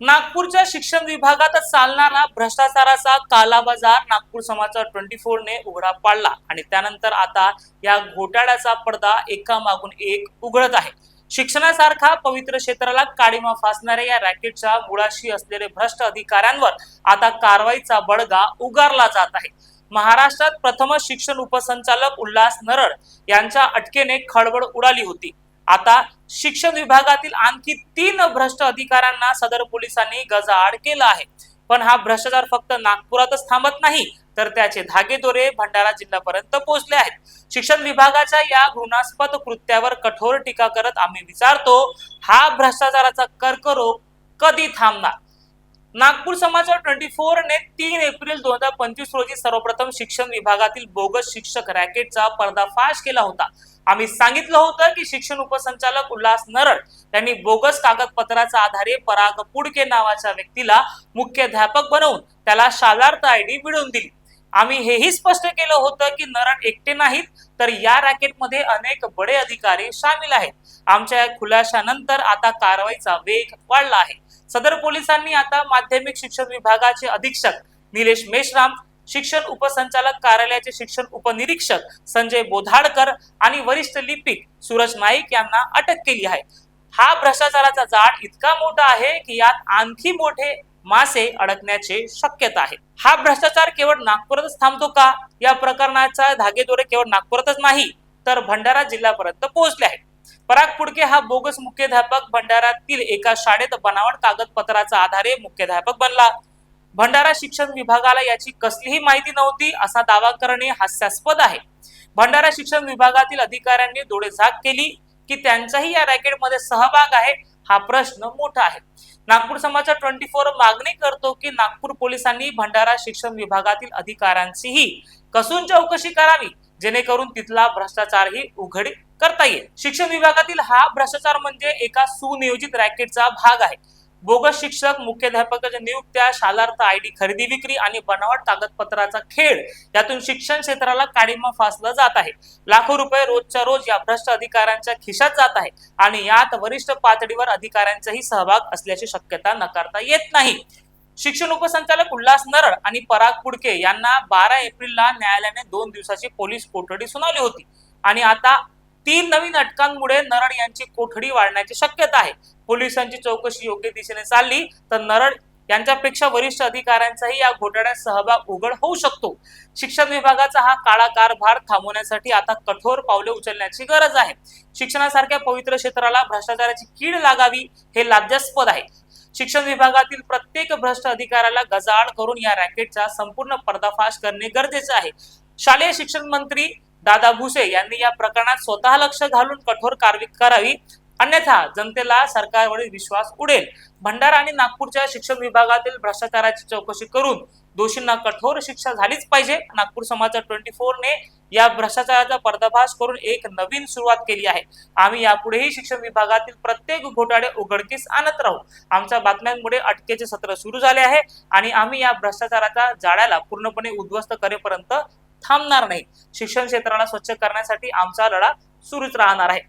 नागपूरच्या शिक्षण विभागात चालणारा भ्रष्टाचाराचा कालाबाजार नागपूर समाचार ट्वेंटी ने उघडा पाडला. आणि त्यानंतर आता या घोटाळ्याचा पडदा एका मागून एक उघडत आहे. शिक्षणासारखा पवित्र क्षेत्राला काळीमा फासणाऱ्या या रॅकेटच्या मुळाशी असलेले भ्रष्ट अधिकाऱ्यांवर आता कारवाईचा बडगा उगारला जात आहे. महाराष्ट्रात प्रथमच शिक्षण उपसंचालक उल्हास नरड यांच्या अटकेने खळबळ उडाली होती. आता शिक्षण विभागातील आणखी तीन भ्रष्ट अधिकाऱ्यांना सदर पोलिसांनी गजाआड केला आहे. पण हा भ्रष्टाचार फक्त नागपुरातच थांबत नाही तर त्याचे धागेदोरे भंडारा जिल्ह्यापर्यंत पोहोचले आहेत. शिक्षण विभागाच्या या घृणास्पद कृत्यावर कठोर टीका करत आम्ही विचारतो हा भ्रष्टाचाराचा कर्करोग कधी थांबणार? नागपूर समाचार ट्वेंटी फोर ने तीन एप्रिल दोन हजार पंचवीस रोजी सर्वप्रथम शिक्षण विभागातील बोगस शिक्षक रॅकेटचा पर्दाफाश केला होता. आम्ही सांगितलं होतं की शिक्षण उपसंचालक उल्हास नरड यांनी बोगस कागदपत्राच्या आधारे पराग पुडके नावाच्या व्यक्तीला मुख्याध्यापक बनवून त्याला शालार्थ आय डी मिळवून दिली. आम्ही हेही स्पष्ट केलं होतं की नरण एकटे नाहीत तर या रॅकेटमध्ये अनेक बडे अधिकारी सामील आहेत. आमच्या या खुलाशानंतर आता कारवाईचा वेग वाढला आहे. सदर पोलिसांनी आता माध्यमिक शिक्षण विभागाचे अधीक्षक निलेश मेश्राम शिक्षण उपसंचालक कार्यालयाचे शिक्षण उपनिरीक्षक संजय बोधाडकर आणि वरिष्ठ लिपिक सूरज नाईक यांना अटक केली आहे. हा भ्रष्टाचाराचा जाड इतका मोठा आहे की यात आणखी मोठे मासे अडकण्याचे शक्यता आहे. हा भ्रष्टाचार केवळ नागपुरातच थांबतो का? या प्रकरणाचा धागेदोरे केवळ नागपुरातच नाही तर भंडारा जिल्ह्यापर्यंत पोहोचले आहेत. पराग पुडके हा बोगस मुख्याध्यापक भंडारातील एका शाळेत बनावट कागदपत्राचा आधारे मुख्याध्यापक बनला. भंडारा शिक्षण विभागाला याची कसलीही माहिती नव्हती असा दावा करणे हास्यास्पद आहे. भंडारा शिक्षण विभागातील अधिकाऱ्यांनी डोळेझाक केली की त्यांचाही या रॅकेटमध्ये सहभाग आहे हा प्रश्न मोठा आहे. नागपूर समाचार ट्वेंटी फोर मागणी करतो की नागपूर पोलिसांनी भंडारा शिक्षण विभागातील अधिकाऱ्यांचीही कसून चौकशी करावी जेणेकरून तिथला भ्रष्टाचारही उघड करता येईल. शिक्षण विभागातील हा भ्रष्टाचार म्हणजे एका सुनियोजित रॅकेटचा भाग आहे. बोगस शिक्षक मुख्याध्यापकाच्या नियुक्त्या शालार्थ आयडी खरेदी विक्री आणि बनावट कागदपत्राचा खेळ यातून शिक्षण क्षेत्राला काळीमा फासलं जात आहे. लाखो रुपये रोजच्या रोज या भ्रष्ट अधिकाऱ्यांच्या खिशात जात आहे आणि यात वरिष्ठ पातळीवर अधिकाऱ्यांचाही सहभाग असल्याची शक्यता नकारता येत नाही. शिक्षण उपसंचालक उल्हास नरळ आणि पराग पुडके यांना बारा एप्रिलला न्यायालयाने दोन दिवसाची पोलीस कोठडी सुनावली होती आणि आता तीन नवीन अटकांमुळे नरड यांची कोठडी वाढण्याची शक्यता आहे. पोलिसांची चौकशी योग्य दिशेने चालली तर नरड यांच्यापेक्षा वरिष्ठ अधिकाऱ्यांचाही या घोटाळ्यात सहभाग उघड होऊ शकतो. शिक्षण विभागाचा हा काळा कारभार थांबवण्यासाठी आता कठोर पावले उचलण्याची गरज आहे. शिक्षणासारख्या पवित्र क्षेत्राला भ्रष्टाचाराची कीड लागावी हे लाज्यास्पद आहे. शिक्षण विभागातील प्रत्येक भ्रष्ट अधिकाऱ्याला गजाआड करून या रॅकेटचा संपूर्ण पर्दाफाश करणे गरजेचे आहे. शालेय शिक्षण मंत्री दादा भुसे यांनी या प्रकरणात स्वतः लक्ष घालून कठोर कारवाई करावी. अन्यथा जनतेला सरकारवरील विश्वास उडेल. भंडारा आणि नागपूरच्या शिक्षण विभागातील भ्रष्टाचाराची चौकशी करून दोषींना कठोर शिक्षा झालीच पाहिजे. नागपूर समाचार ट्वेंटी फोरने या भ्रष्टाचाराचा पर्दाभास करून एक नवीन सुरुवात केली आहे. आम्ही यापुढेही शिक्षण विभागातील प्रत्येक घोटाळे उघडकीस आणत राहू. आमच्या बातम्यांमुळे अटकेचे सत्र सुरू झाले आहे आणि आम्ही या भ्रष्टाचाराच्या जाळ्याला पूर्णपणे उद्ध्वस्त करेपर्यंत थांबणार नाही शिक्षण क्षेत्राला स्वच्छ करण्यासाठी आमचा लढा सुरूच राहणार आहे.